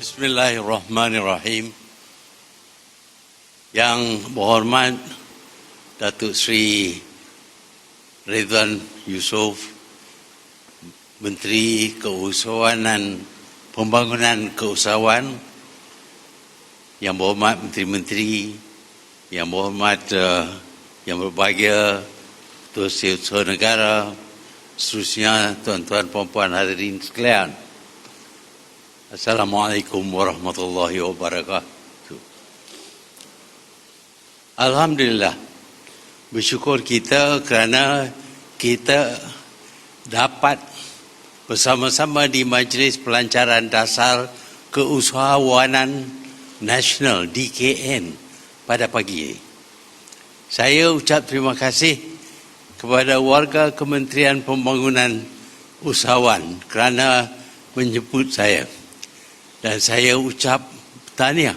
Bismillahirrahmanirrahim. Yang berhormat Datuk Sri Ridwan Yusof, Menteri Keusahawanan Pembangunan Keusahawan, yang berhormat Menteri-Menteri, yang berhormat uh, yang berbahagia Ketua Usaha Negara, seterusnya tuan-tuan puan-puan hadirin sekalian. Assalamualaikum warahmatullahi wabarakatuh. Alhamdulillah. Bersyukur kita kerana kita dapat bersama-sama di Majlis Pelancaran Dasar Keusahawanan Nasional DKN pada pagi ini. Saya ucap terima kasih kepada warga Kementerian Pembangunan Usahawan kerana menjemput saya. Dan saya ucap tahniah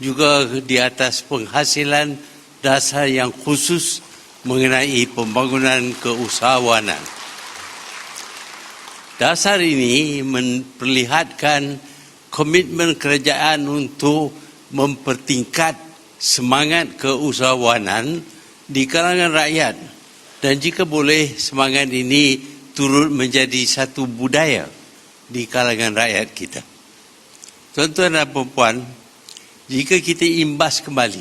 juga di atas penghasilan dasar yang khusus mengenai pembangunan keusahawanan. Dasar ini memperlihatkan komitmen kerajaan untuk mempertingkat semangat keusahawanan di kalangan rakyat dan jika boleh semangat ini turut menjadi satu budaya di kalangan rakyat kita. Tuan-tuan dan puan jika kita imbas kembali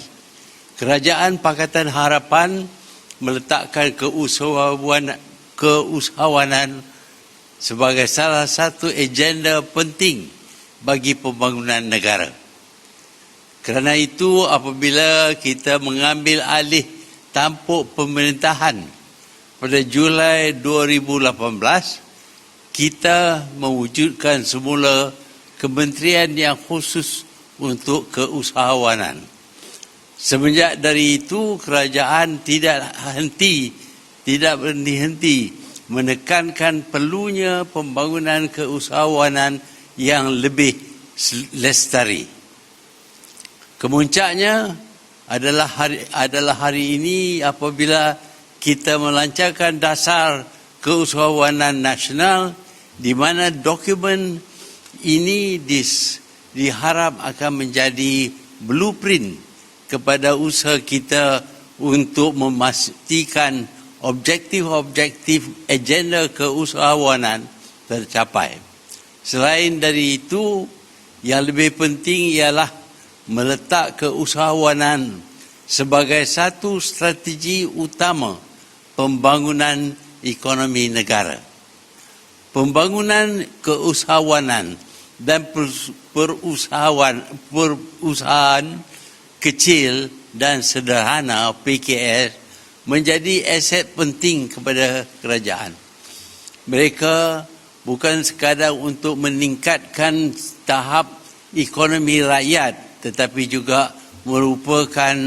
Kerajaan Pakatan Harapan meletakkan keusahawanan, keusahawanan sebagai salah satu agenda penting bagi pembangunan negara. Kerana itu apabila kita mengambil alih tampuk pemerintahan pada Julai 2018, kita mewujudkan semula kementerian yang khusus untuk keusahawanan. Semenjak dari itu kerajaan tidak henti tidak berhenti menekankan perlunya pembangunan keusahawanan yang lebih lestari. Kemuncaknya adalah hari adalah hari ini apabila kita melancarkan dasar keusahawanan nasional di mana dokumen ini dis, diharap akan menjadi blueprint kepada usaha kita untuk memastikan objektif-objektif agenda keusahawanan tercapai. Selain dari itu, yang lebih penting ialah meletak keusahawanan sebagai satu strategi utama pembangunan ekonomi negara. Pembangunan keusahawanan dan perusahaan, perusahaan kecil dan sederhana PKS menjadi aset penting kepada kerajaan. Mereka bukan sekadar untuk meningkatkan tahap ekonomi rakyat tetapi juga merupakan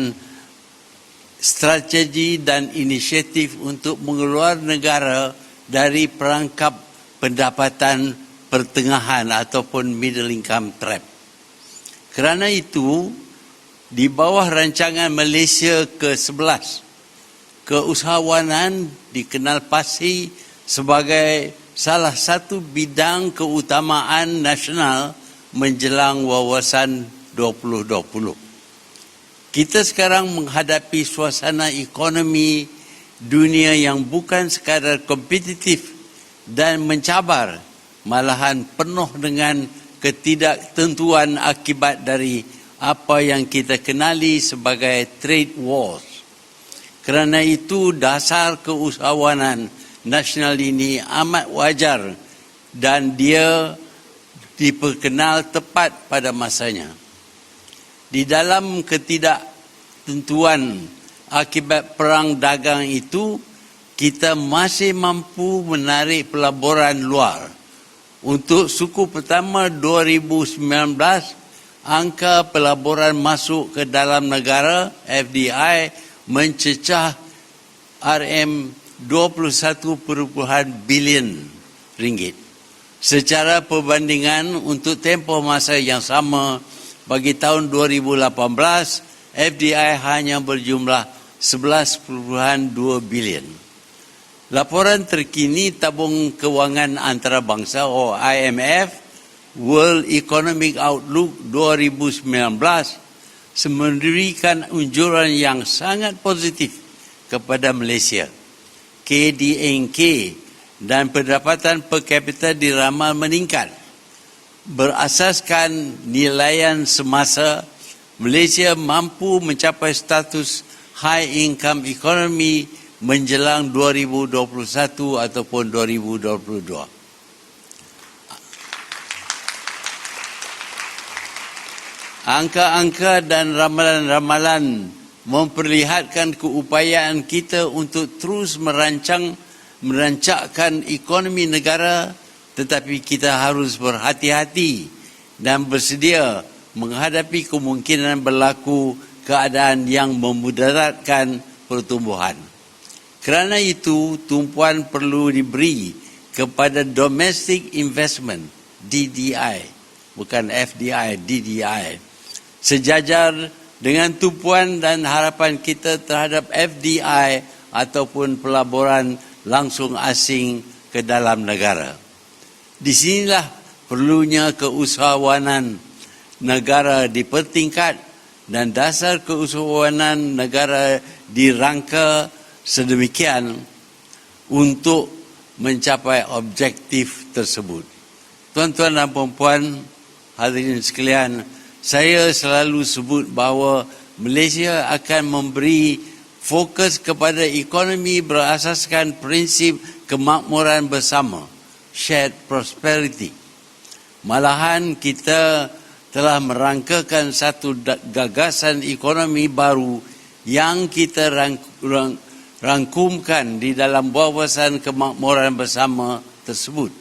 strategi dan inisiatif untuk mengeluar negara dari perangkap pendapatan pertengahan ataupun middle income trap. Kerana itu, di bawah rancangan Malaysia ke-11 keusahawanan dikenal pasti sebagai salah satu bidang keutamaan nasional menjelang wawasan 2020 kita sekarang menghadapi suasana ekonomi dunia yang bukan sekadar kompetitif dan mencabar malahan penuh dengan ketidaktentuan akibat dari apa yang kita kenali sebagai trade wars. Kerana itu dasar keusahawanan nasional ini amat wajar dan dia diperkenal tepat pada masanya. Di dalam ketidaktentuan akibat perang dagang itu, kita masih mampu menarik pelaburan luar. Untuk suku pertama 2019, angka pelaburan masuk ke dalam negara FDI mencecah RM 21.1 bilion ringgit. Secara perbandingan untuk tempoh masa yang sama bagi tahun 2018 FDI hanya berjumlah 11.2 bilion. Laporan terkini tabung kewangan antarabangsa atau IMF World Economic Outlook 2019 memberikan unjuran yang sangat positif kepada Malaysia. KDNK dan pendapatan per kapita diramal meningkat. Berasaskan nilaian semasa, Malaysia mampu mencapai status high income economy menjelang 2021 ataupun 2022. Angka-angka dan ramalan-ramalan memperlihatkan keupayaan kita untuk terus merancang merancakkan ekonomi negara tetapi kita harus berhati-hati dan bersedia menghadapi kemungkinan berlaku keadaan yang memudaratkan pertumbuhan. Kerana itu, tumpuan perlu diberi kepada domestic investment, DDI, bukan FDI, DDI sejajar dengan tumpuan dan harapan kita terhadap FDI ataupun pelaburan langsung asing ke dalam negara. Di sinilah perlunya keusahawanan negara dipertingkat dan dasar keusahawanan negara dirangka sedemikian untuk mencapai objektif tersebut. Tuan-tuan dan puan-puan, hadirin sekalian, saya selalu sebut bahawa Malaysia akan memberi fokus kepada ekonomi berasaskan prinsip kemakmuran bersama, shared prosperity. Malahan kita telah merangkakan satu gagasan ekonomi baru yang kita rangkumkan di dalam wawasan kemakmuran bersama tersebut.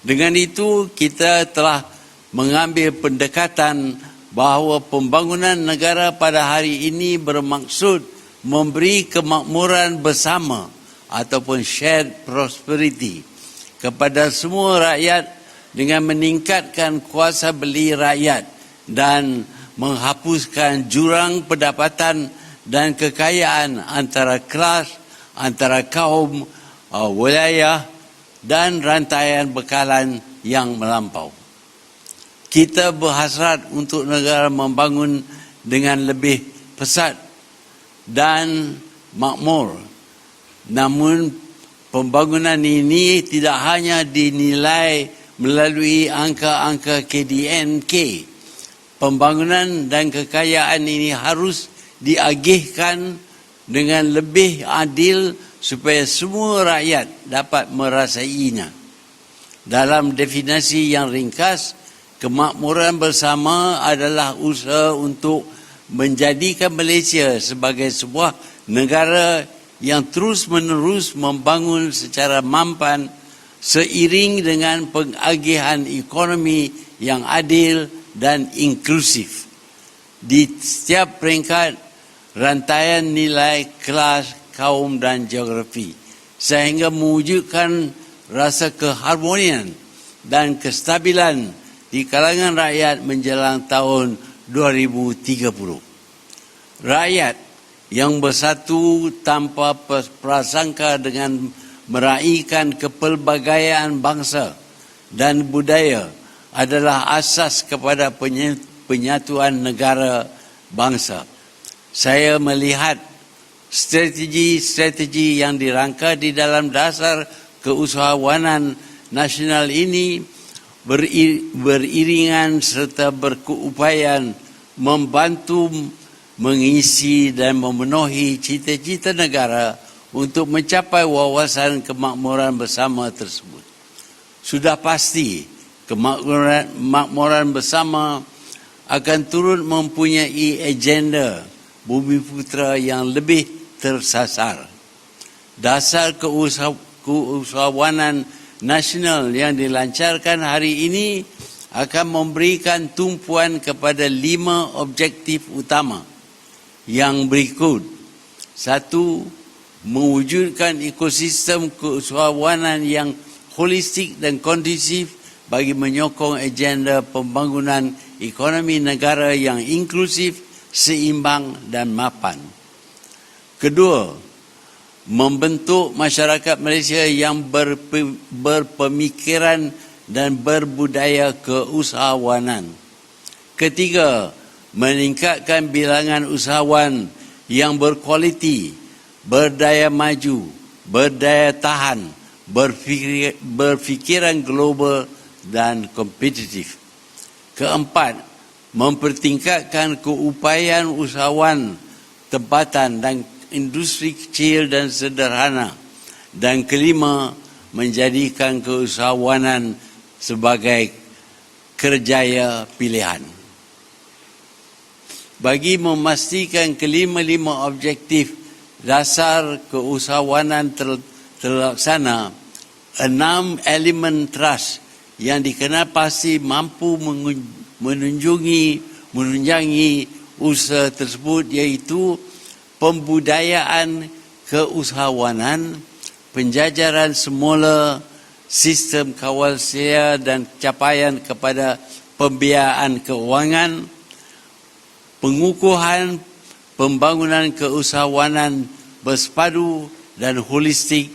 Dengan itu kita telah mengambil pendekatan bahawa pembangunan negara pada hari ini bermaksud memberi kemakmuran bersama ataupun shared prosperity kepada semua rakyat dengan meningkatkan kuasa beli rakyat dan menghapuskan jurang pendapatan dan kekayaan antara kelas, antara kaum, uh, wilayah dan rantaian bekalan yang melampau kita berhasrat untuk negara membangun dengan lebih pesat dan makmur. Namun pembangunan ini tidak hanya dinilai melalui angka-angka KDNK. Pembangunan dan kekayaan ini harus diagihkan dengan lebih adil supaya semua rakyat dapat merasainya. Dalam definisi yang ringkas, kemakmuran bersama adalah usaha untuk menjadikan Malaysia sebagai sebuah negara yang terus-menerus membangun secara mampan seiring dengan pengagihan ekonomi yang adil dan inklusif di setiap peringkat rantaian nilai kelas, kaum dan geografi sehingga mewujudkan rasa keharmonian dan kestabilan di kalangan rakyat menjelang tahun 2030. Rakyat yang bersatu tanpa prasangka dengan meraihkan kepelbagaian bangsa dan budaya adalah asas kepada penyatuan negara bangsa. Saya melihat strategi-strategi yang dirangka di dalam dasar keusahawanan nasional ini beriringan serta berkeupayaan membantu mengisi dan memenuhi cita-cita negara untuk mencapai wawasan kemakmuran bersama tersebut. Sudah pasti kemakmuran bersama akan turut mempunyai agenda bumi putra yang lebih tersasar. Dasar keusahawanan nasional yang dilancarkan hari ini akan memberikan tumpuan kepada lima objektif utama yang berikut. Satu, mewujudkan ekosistem keusahawanan yang holistik dan kondusif bagi menyokong agenda pembangunan ekonomi negara yang inklusif, seimbang dan mapan. Kedua, membentuk masyarakat Malaysia yang berpemikiran dan berbudaya keusahawanan. Ketiga, meningkatkan bilangan usahawan yang berkualiti, berdaya maju, berdaya tahan, berfikir, berfikiran global dan kompetitif. Keempat, mempertingkatkan keupayaan usahawan tempatan dan industri kecil dan sederhana. Dan kelima, menjadikan keusahawanan sebagai kerjaya pilihan. Bagi memastikan kelima-lima objektif dasar keusahawanan ter, terlaksana, enam elemen trust yang dikenal pasti mampu menunjungi, menunjangi usaha tersebut iaitu pembudayaan keusahawanan, penjajaran semula sistem kawal sedia dan capaian kepada pembiayaan keuangan, pengukuhan pembangunan keusahawanan bersepadu dan holistik,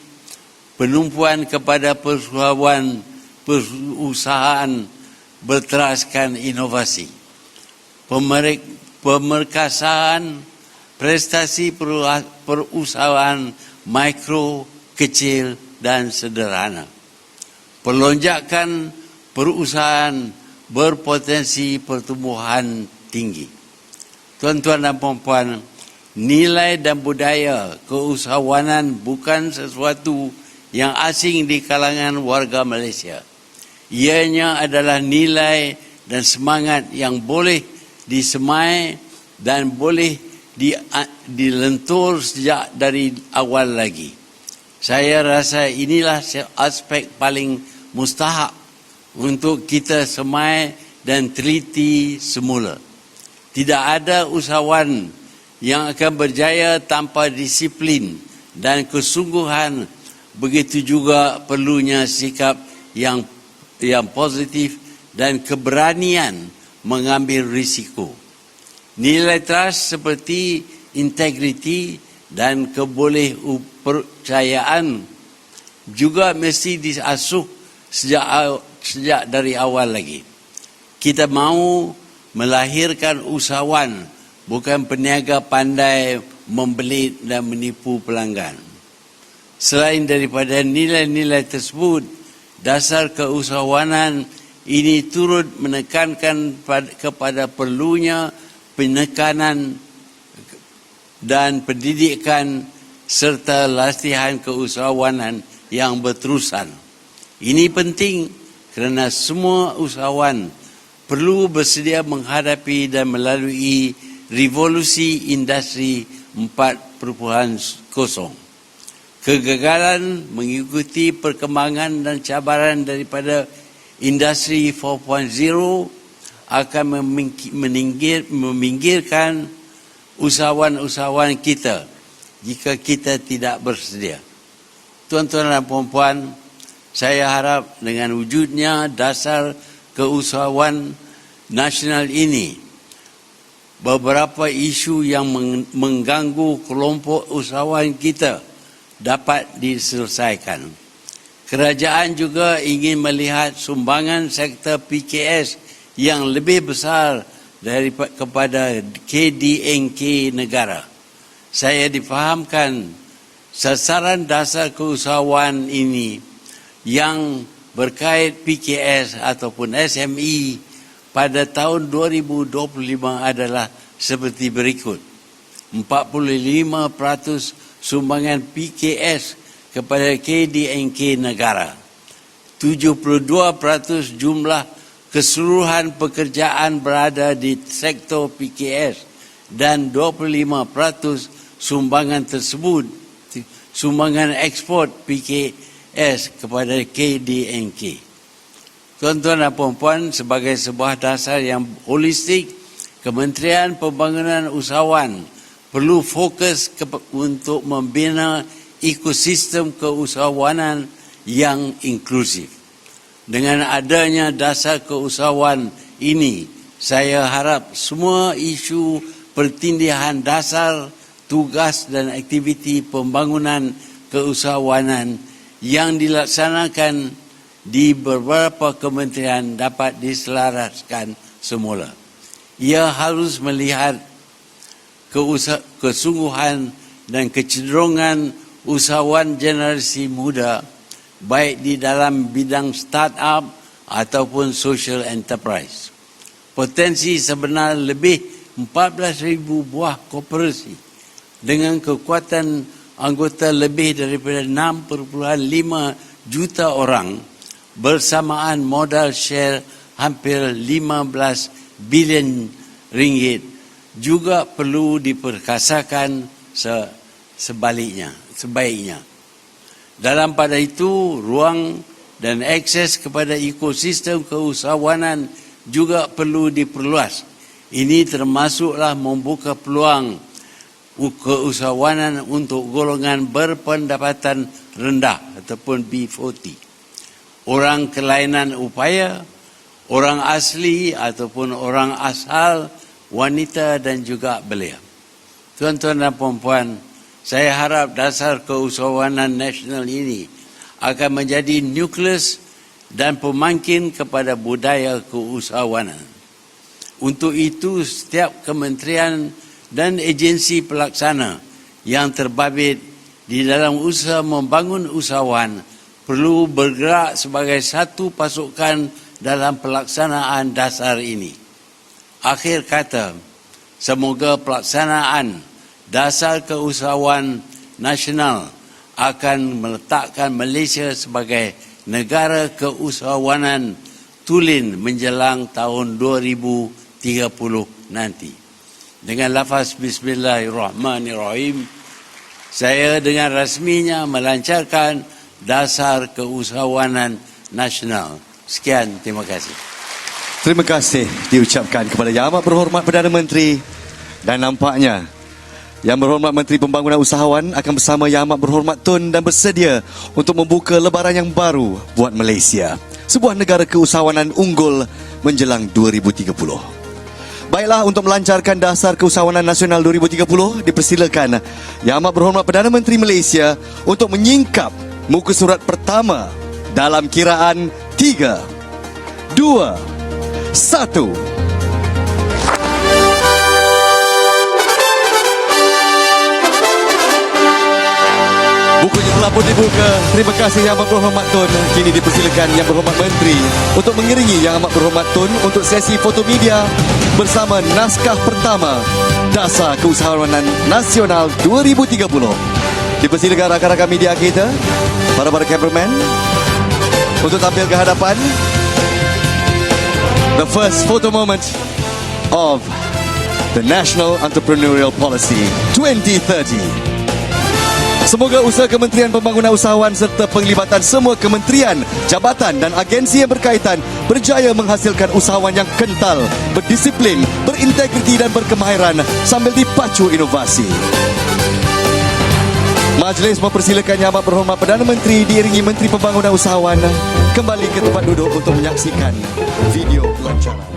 penumpuan kepada perusahaan, perusahaan berteraskan inovasi, pemerkasaan prestasi perusahaan mikro, kecil dan sederhana. Pelonjakan perusahaan berpotensi pertumbuhan tinggi. Tuan-tuan dan puan-puan, nilai dan budaya keusahawanan bukan sesuatu yang asing di kalangan warga Malaysia. Ianya adalah nilai dan semangat yang boleh disemai dan boleh dilentur sejak dari awal lagi. Saya rasa inilah aspek paling mustahak untuk kita semai dan teliti semula. Tidak ada usahawan yang akan berjaya tanpa disiplin dan kesungguhan. Begitu juga perlunya sikap yang yang positif dan keberanian mengambil risiko. Nilai trust seperti integriti dan keboleh percayaan juga mesti diasuh sejak sejak dari awal lagi. Kita mahu melahirkan usahawan bukan peniaga pandai membeli dan menipu pelanggan. Selain daripada nilai-nilai tersebut, dasar keusahawanan ini turut menekankan kepada perlunya penekanan dan pendidikan serta latihan keusahawanan yang berterusan. Ini penting kerana semua usahawan perlu bersedia menghadapi dan melalui revolusi industri 4.0. Kegagalan mengikuti perkembangan dan cabaran daripada industri 4.0 akan meminggir, meminggirkan usahawan-usahawan kita jika kita tidak bersedia. Tuan-tuan dan puan-puan, saya harap dengan wujudnya dasar keusahawan nasional ini, beberapa isu yang mengganggu kelompok usahawan kita dapat diselesaikan. Kerajaan juga ingin melihat sumbangan sektor PKS yang lebih besar dari kepada KDNK negara. Saya difahamkan sasaran dasar keusahawan ini yang berkait PKS ataupun SME pada tahun 2025 adalah seperti berikut. 45% sumbangan PKS kepada KDNK negara. 72% jumlah keseluruhan pekerjaan berada di sektor PKS dan 25% sumbangan tersebut sumbangan ekspor PKS kepada KDNK. Tuan-tuan dan puan-puan, sebagai sebuah dasar yang holistik, Kementerian Pembangunan Usahawan perlu fokus untuk membina ekosistem keusahawanan yang inklusif. Dengan adanya dasar keusahawan ini, saya harap semua isu pertindihan dasar, tugas dan aktiviti pembangunan keusahawanan yang dilaksanakan di beberapa kementerian dapat diselaraskan semula. Ia harus melihat kesungguhan dan kecenderungan usahawan generasi muda baik di dalam bidang startup ataupun social enterprise. Potensi sebenar lebih 14,000 buah koperasi dengan kekuatan anggota lebih daripada 6.5 juta orang bersamaan modal share hampir 15 bilion ringgit juga perlu diperkasakan se- sebaliknya sebaiknya. Dalam pada itu ruang dan akses kepada ekosistem keusahawanan juga perlu diperluas. Ini termasuklah membuka peluang keusahawanan untuk golongan berpendapatan rendah ataupun B40 orang kelainan upaya, orang asli ataupun orang asal, wanita dan juga belia. Tuan-tuan dan puan-puan, saya harap dasar keusahawanan nasional ini akan menjadi nukleus dan pemangkin kepada budaya keusahawanan. Untuk itu, setiap kementerian dan agensi pelaksana yang terbabit di dalam usaha membangun usahawan perlu bergerak sebagai satu pasukan dalam pelaksanaan dasar ini. Akhir kata, semoga pelaksanaan dasar keusahawan nasional akan meletakkan Malaysia sebagai negara keusahawanan tulen menjelang tahun 2030 nanti. Dengan lafaz Bismillahirrahmanirrahim, saya dengan rasminya melancarkan dasar keusahawanan nasional. Sekian, terima kasih. Terima kasih diucapkan kepada Yang Amat Berhormat Perdana Menteri dan nampaknya Yang Berhormat Menteri Pembangunan Usahawan akan bersama Yang Amat Berhormat Tun dan bersedia untuk membuka lebaran yang baru buat Malaysia. Sebuah negara keusahawanan unggul menjelang 2030. Baiklah untuk melancarkan dasar keusahawanan nasional 2030 dipersilakan Yang Amat Berhormat Perdana Menteri Malaysia untuk menyingkap muka surat pertama dalam kiraan 3 2 1 Bukunya telah pun dibuka. Terima kasih Yang Berhormat Tun. Kini dipersilakan Yang Berhormat Menteri untuk mengiringi Yang Amat Berhormat Tun untuk sesi foto media bersama naskah pertama Dasar Keusahawanan Nasional 2030. Dipersilakan rakan-rakan media kita, para-para cameraman untuk tampil ke hadapan. The first photo moment of the National Entrepreneurial Policy 2030. Semoga usaha Kementerian Pembangunan Usahawan serta penglibatan semua kementerian, jabatan dan agensi yang berkaitan berjaya menghasilkan usahawan yang kental, berdisiplin, berintegriti dan berkemahiran sambil dipacu inovasi. Majlis mempersilakan Yang Amat Berhormat Perdana Menteri diiringi Menteri Pembangunan Usahawan kembali ke tempat duduk untuk menyaksikan video pelancaran.